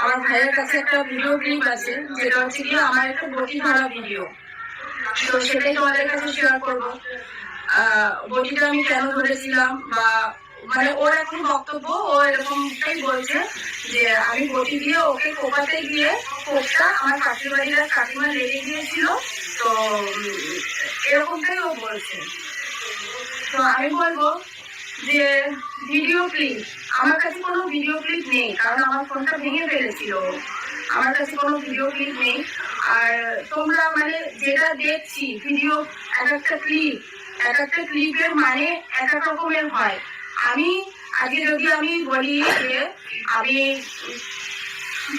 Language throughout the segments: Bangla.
আমার ভাইয়ের কাছে একটা ভিডিও ক্লিপ আছে, যেটা হচ্ছে কি, আমার একটা বটি ধরা ভিডিও তো সেটাই তোমাদের কাছে শেয়ার করব। বটিটা আমি কেন ধরেছিলাম বা মানে ওর এখন বক্তব্য, ও এরকমটাই বলছে যে, আমি বটি দিয়ে ওকে কোপাতে গিয়ে কোপটা আমার এক কাকিমা লেগে গিয়েছিল তো এরকমটাই ও বলছে। তো আমি বলব যে ভিডিও ক্লিপ আমার কাছে কোনো ভিডিও ক্লিপ নেই, কারণ আমার ফোনটা ভেঙে ফেলেছিল। আমার কাছে কোনো ভিডিও ক্লিপ নেই। আর তোমরা মানে যেটা দেখছি ভিডিও এক একটা ক্লিপ এক একটা ক্লিপের মানে এক এক রকমের হয়। আমি আজকে যদি আমি বলি যে আমি,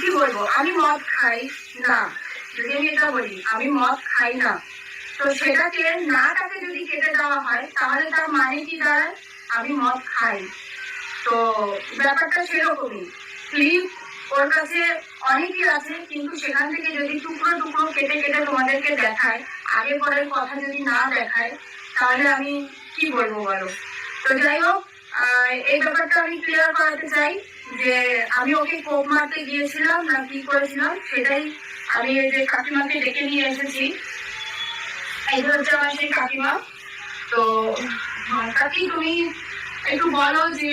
কি বলব, আমি মদ খাই না। যদি আমি এটা বলি, আমি মদ খাই না। তো সেটাকে না নাটাকে যদি কেটে দেওয়া হয়, তাহলে তার মানে কি দাঁড়ায়? আমি মদ খাই। তো ব্যাপারটা সেরকমই। ক্লিপ ওর কাছে অনেকই আছে, কিন্তু সেখান থেকে যদি টুকরো টুকরো কেটে কেটে তোমাদেরকে দেখায়, আগে পরের কথা যদি না দেখায়, তাহলে আমি কি বলব বলো? তো যাই হোক এই ব্যাপারটা আমি ক্লিয়ার করাতে চাই যে আমি ওকে কোপ মারতে গিয়েছিলাম না কি করেছিলাম, সেটাই আমি এই যে কাকিমাকে ডেকে নিয়ে এসেছি। এই হচ্ছে আমার সেই কাকিমা। তো কাকি তুমি একটু বলো যে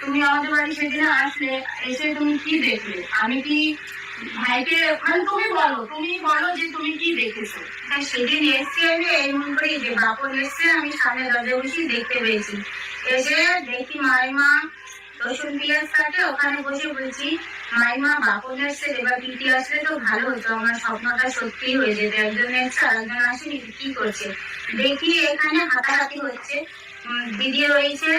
তুমি আমাদের বাড়ি সেদিন আসলে, এসে তুমি কি দেখলে? আমি কি ভাইকে মানে তুমি বলো তুমি বলো যে তুমি কি দেখেছ? হ্যাঁ সেদিন এসছি আমি এই মন করি যে বাপন এসছে আমি সামনে দরজা বসে দেখতে পেয়েছি। এসে দেখি মাইমা দিদি রয়েছে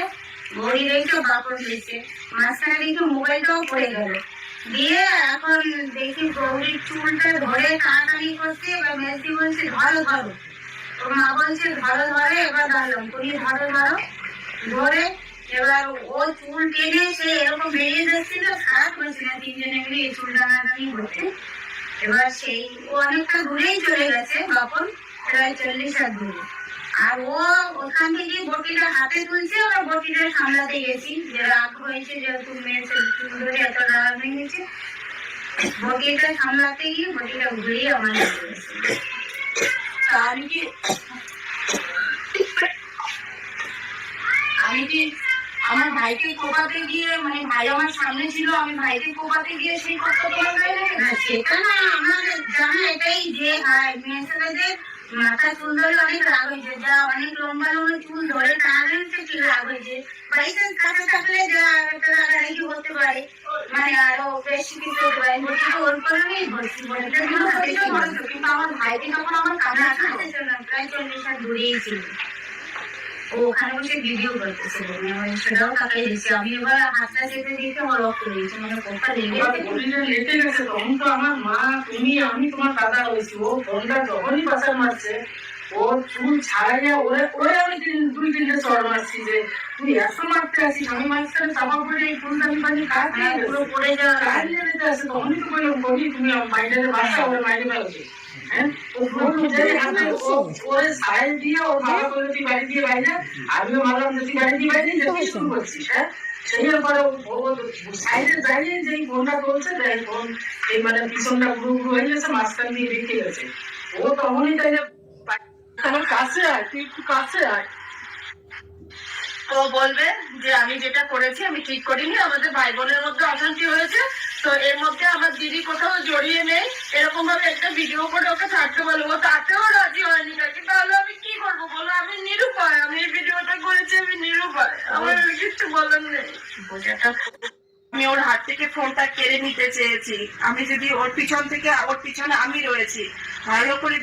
ঘড়ি রয়েছে, বাপন রয়েছে। মাঝখানে দেখি মোবাইলটাও পড়ে গেল। দিয়ে এখন দেখি গৌরীর চুলটা ধরে টানাটানি করছে, এবার মেসি বলছে, ধরো ধরো। ওর মা বলছে, ধরো, ধরে, এবার দাঁড়ালাম তুমি ধরো ধরো। ধরে এবার ও চুল টেনে সেই, ও অনেকটা দূরেই চলে গেছে বাপন প্রায় চল্লিশ হাত দূরে। আর ও ওখান থেকে বটিটা হাতে তুলছে ওরা বটিটা সামলাতে গেছি। যে রাগ হয়েছে যেহেতু মেয়ের চুল এত রাগ ভেঙেছে বটিটা সামলাতে গিয়ে বটিটা ঘুরিয়ে আমার আমি কি আমি কি আমার ভাইকে কোপাতে গিয়ে মানে ভাই আমার সামনে ছিল আমি ভাইকে কোপাতে গিয়ে সেই কথা তোমার না, সেটা না আমার জানা এটাই যে হয় মাথা চুল ধরে অনেক রাগ হয়েছে যা অনেক লম্বা লম্বা চুল ধরে টানালেন সে কি রাগ হয়েছে? বাইচান্স কাছে থাকলে যা একটা রাগারাগি হতে পারে। মানে আরও বেশি কিছু হতে পারে। বলছি তো ওর কারণেই বলছি কিন্তু কিন্তু আমার ভাইকে যখন আমার কাছে না প্রায় চল্লিশ দূরেই ছিল। ও ওখানে বসে ভিডিও করতেছিল। মানে সেটাও তাকে দিচ্ছে আমি এবার হাতটা চেপে দিতে আমার রক্ত দিয়েছে মানে কোপটা লেগে গেছে তখন তো আমার মা, তুমি, আমি তোমার দাদা হয়েছি। ও ফোনটা যখনই পাশে মারছে ও চুল ছাড়াইয়া ওরে ওরে তিন- দুই তিনটে চড় মারছি যে তুই এত মারতে আসিস আমি মাঝখানে চাপা পড়ে এই ফুলটা আমি পানি কাজ হ্যাঁ, পুরো পড়ে যাওয়া কাহিয়ে দিতে আসে তখনই তো বললাম কবি তুমি মাইন্ডের বাসা ওরে মাইনে হ্যাঁ? ও ফোন অনুযায়ী ওরে সাইল দিয়ে ওর বাবা বলে তুই বাড়ি দিয়ে বাইরে আমিও মারলাম তুই বাড়ি দিয়ে বাইরে যে শুরু করছিস? হ্যাঁ? ও সাইডে দাঁড়িয়ে যে ফোনটা চলছে এই ফোন এই মানে পিছনটা ঘুরু ঘুরু হয়ে গেছে মাঝখান দিয়ে রেখে গেছে। ও তখনই তাই যে কাছে আয়, তুই একটু কাছে আয়। বলবে যে আমি যেটা করেছি, আমি ঠিক করিনি। আমাদের ভাই বোনের মধ্যে অশান্তি হয়েছে। তো এর মধ্যে আমার দিদি কোথাও জড়িয়ে নেই। এরকম ভাবে একটা ভিডিও করে ওকে বলব। রাজি হয়নি কাকি। তাহলে আমি কি করব বলো? আমি নিরুপায়। আমি এই ভিডিওটা করেছি, আমি নিরুপায়। আমার কিচ্ছু বলার নেই। আমি ওর হাত থেকে ফোনটা কেড়ে নিতে চেয়েছি। আমি যদি ওর পিছন থেকে ওর পিছনে আমি রয়েছি। ভালো করে